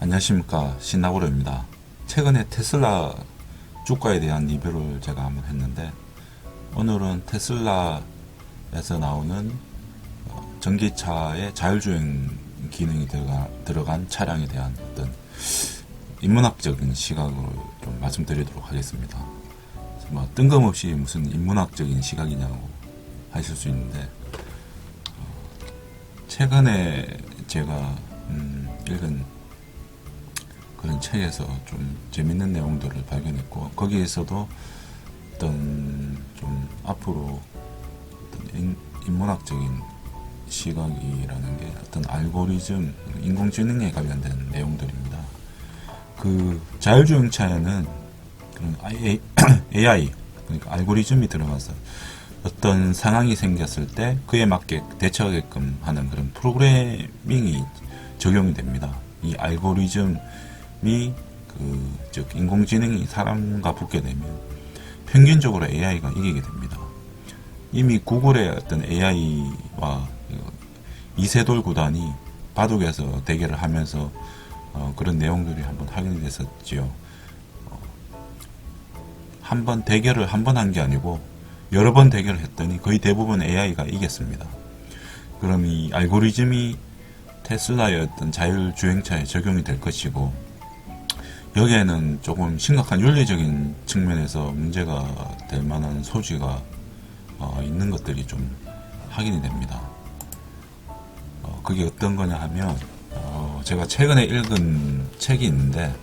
안녕하십니까 신나고로입니다. 최근에 테슬라 주가에 대한 리뷰를 제가 한번 했는데 오늘은 테슬라에서 나오는 어, 전기차의 자율주행 기능이 들어가, 들어간 차량에 대한 어떤 인문학적인 시각으로 좀 말씀드리도록 하겠습니다. 뭐 뜬금없이 무슨 인문학적인 시각이냐고 하실 수 있는데 어, 최근에 제가 음, 읽은 그런 책에서 좀 재밌는 내용들을 발견했고 거기에서도 어떤 좀 앞으로 어떤 인, 인문학적인 시각이라는 게 어떤 알고리즘, 인공지능에 관련된 내용들입니다. 그 자율주행 차에는 그런 AI, 그러니까 알고리즘이 들어가서 어떤 상황이 생겼을 때 그에 맞게 대처하게끔 하는 그런 프로그래밍이 적용이 됩니다. 이 알고리즘 이, 그, 즉, 인공지능이 사람과 붙게 되면 평균적으로 AI가 이기게 됩니다. 이미 구글의 어떤 AI와 이세돌 구단이 바둑에서 대결을 하면서 어, 그런 내용들이 한번 확인이 됐었지요. 어, 한번 대결을 한 번 한 게 아니고 여러 번 대결을 했더니 거의 대부분 AI가 이겼습니다. 그럼 이 알고리즘이 테슬라의 어떤 자율주행차에 적용이 될 것이고 여기에는 조금 심각한 윤리적인 측면에서 문제가 될 만한 소지가 어, 있는 것들이 좀 확인이 됩니다. 어, 그게 어떤 거냐 하면 어, 제가 최근에 읽은 책이 있는데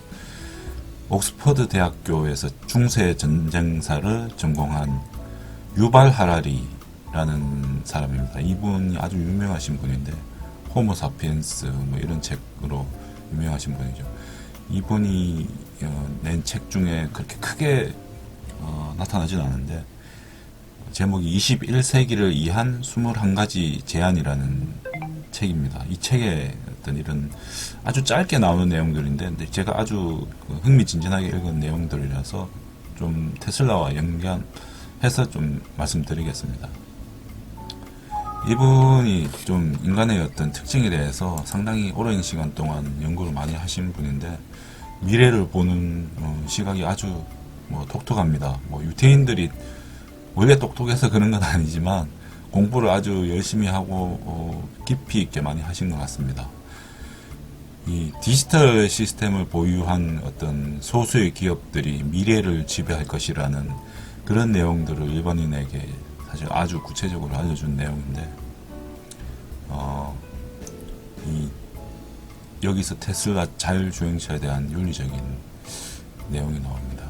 옥스퍼드 대학교에서 중세 전쟁사를 전공한 유발 하라리라는 사람입니다. 이분이 아주 유명하신 분인데 호모 사피엔스 뭐 이런 책으로 유명하신 분이죠. 이분이 어, 낸책 중에 그렇게 크게 어, 나타나진 않은데 제목이 21세기를 이한 21가지 제안이라는 책입니다. 이 책에 어떤 이런 아주 짧게 나오는 내용들인데 근데 제가 아주 그 흥미진진하게 읽은 내용들이라서 좀 테슬라와 연관해서 좀 말씀드리겠습니다. 이분이 좀 인간의 어떤 특징에 대해서 상당히 오랜 시간 동안 연구를 많이 하신 분인데 미래를 보는 어, 시각이 아주 뭐 독특합니다. 뭐 유태인들이 원래 똑똑해서 그런 건 아니지만 공부를 아주 열심히 하고 어, 깊이 있게 많이 하신 것 같습니다. 이 디지털 시스템을 보유한 어떤 소수의 기업들이 미래를 지배할 것이라는 그런 내용들을 일반인에게 사실 아주 구체적으로 알려준 내용인데, 어, 이 여기서 테슬라 자율주행차에 대한 윤리적인 내용이 나옵니다.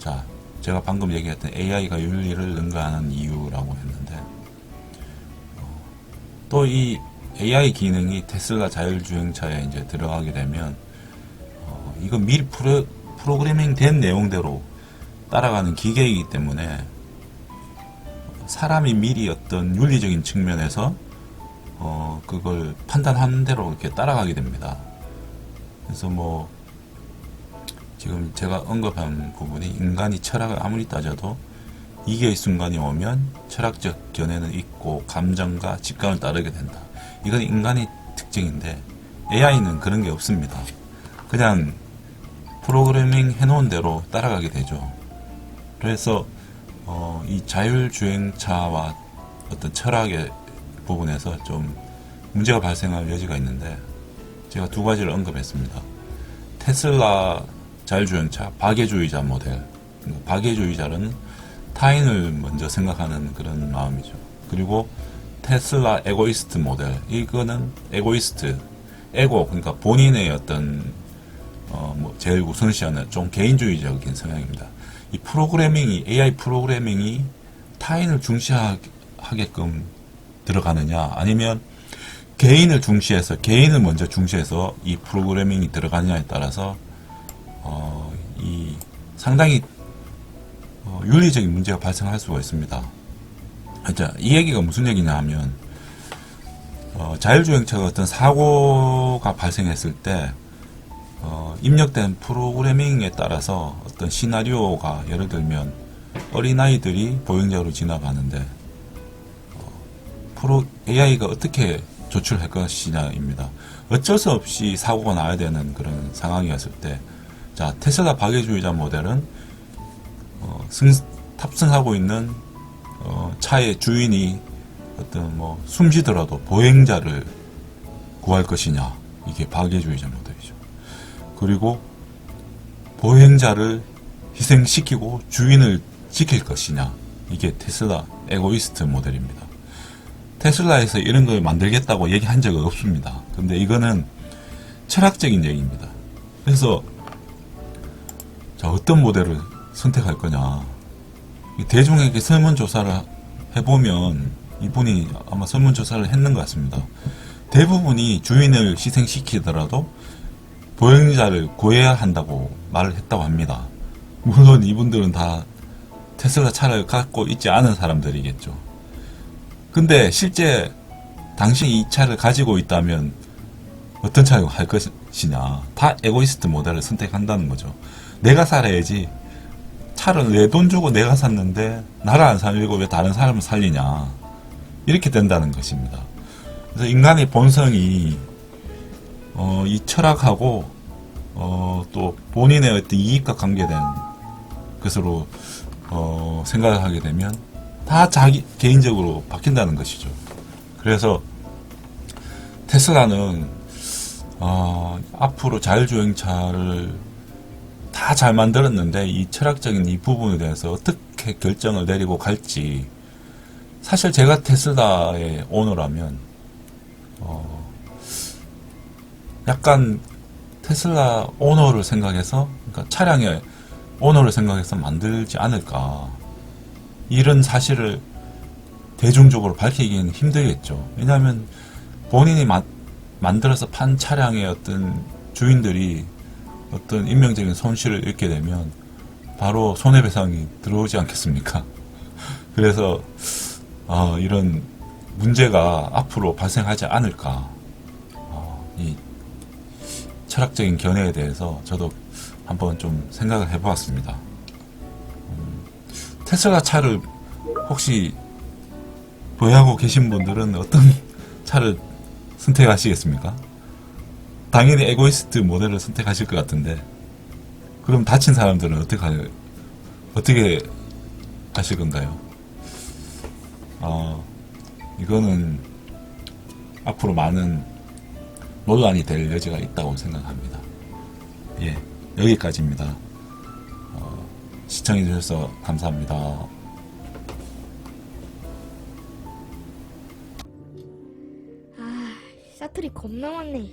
자, 제가 방금 얘기했던 AI가 윤리를 능가하는 이유라고 했는데 어, 또이 AI 기능이 테슬라 자율주행차에 이제 들어가게 되면 어, 이거 미리 프로, 프로그래밍 된 내용대로 따라가는 기계이기 때문에 사람이 미리 어떤 윤리적인 측면에서 어, 그걸 판단하는 대로 이렇게 따라가게 됩니다. 그래서 뭐, 지금 제가 언급한 부분이 인간이 철학을 아무리 따져도 이게 순간이 오면 철학적 견해는 있고 감정과 직감을 따르게 된다. 이건 인간의 특징인데 AI는 그런 게 없습니다. 그냥 프로그래밍 해놓은 대로 따라가게 되죠. 그래서 어, 이 자율주행차와 어떤 철학의 부분에서 좀 문제가 발생할 여지가 있는데 제가 두 가지를 언급했습니다. 테슬라 자율주행차 박애주의자 모델. 박애주의자는 타인을 먼저 생각하는 그런 마음이죠. 그리고 테슬라 에고이스트 모델. 이거는 에고이스트, 에고 그러니까 본인의 어떤 어, 뭐 제일 우선시하는 좀 개인주의적인 성향입니다. 이 프로그래밍이 AI 프로그래밍이 타인을 중시하게끔 들어가느냐 아니면 개인을 중시해서 개인을 먼저 중시해서 이 프로그래밍이 들어가느냐에 따라서 어, 이 상당히 어, 윤리적인 문제가 발생할 수가 있습니다. 자, 이 얘기가 무슨 얘기냐 하면 어, 자율주행차가 어떤 사고가 발생했을 때 어, 입력된 프로그래밍에 따라서 어떤 시나리오가 예를 들면 어린아이들이 보행자로 지나가는데 프로 AI가 어떻게 조출할 것이냐입니다. 어쩔 수 없이 사고가 나야 되는 그런 상황이었을 때, 자, 테슬라 박애주의자 모델은, 어, 승, 탑승하고 있는, 어, 차의 주인이 어떤 뭐, 숨지더라도 보행자를 구할 것이냐. 이게 박애주의자 모델이죠. 그리고, 보행자를 희생시키고 주인을 지킬 것이냐. 이게 테슬라 에고이스트 모델입니다. 테슬라에서 이런 걸 만들겠다고 얘기한 적은 없습니다. 근데 이거는 철학적인 얘기입니다. 그래서 자 어떤 모델을 선택할 거냐 이 대중에게 설문조사를 해보면 이분이 아마 설문조사를 했는 것 같습니다. 대부분이 주인을 희생시키더라도 보행자를 구해야 한다고 말을 했다고 합니다. 물론 이분들은 다 테슬라 차를 갖고 있지 않은 사람들이겠죠. 근데 실제 당신이 이 차를 가지고 있다면 어떤 차를 할 것이냐. 다 에고이스트 모델을 선택한다는 거죠. 내가 살아야지. 차를 내 돈 주고 내가 샀는데 나를 안 살리고 왜 다른 사람을 살리냐. 이렇게 된다는 것입니다. 그래서 인간의 본성이 어, 이 철학하고 어, 또 본인의 어떤 이익과 관계된 것으로 어, 생각을 하게 되면 다 자기 개인적으로 바뀐다는 것이죠. 그래서 테슬라는 어, 앞으로 자율주행차를 다 잘 만들었는데 이 철학적인 이 부분에 대해서 어떻게 결정을 내리고 갈지 사실 제가 테슬라의 오너라면 어, 약간 테슬라 오너를 생각해서 그러니까 차량의 오너를 생각해서 만들지 않을까 이런 사실을 대중적으로 밝히기는 힘들겠죠. 왜냐하면 본인이 마- 만들어서 판 차량의 어떤 주인들이 어떤 인명적인 손실을 입게 되면 바로 손해배상이 들어오지 않겠습니까? 그래서 어, 이런 문제가 앞으로 발생하지 않을까 어, 이 철학적인 견해에 대해서 저도 한번 좀 생각을 해보았습니다. 음, 테슬라 차를 혹시 보유하고 계신 분들은 어떤 차를 선택하시겠습니까? 당연히 에고이스트 모델을 선택하실 것 같은데 그럼 다친 사람들은 어떻게 할, 어떻게 하실 건가요? 어, 이거는 앞으로 많은 논란이 될 여지가 있다고 생각합니다. 예, 여기까지입니다. 어, 시청해주셔서 감사합니다. 아, 사투리 겁나 많네.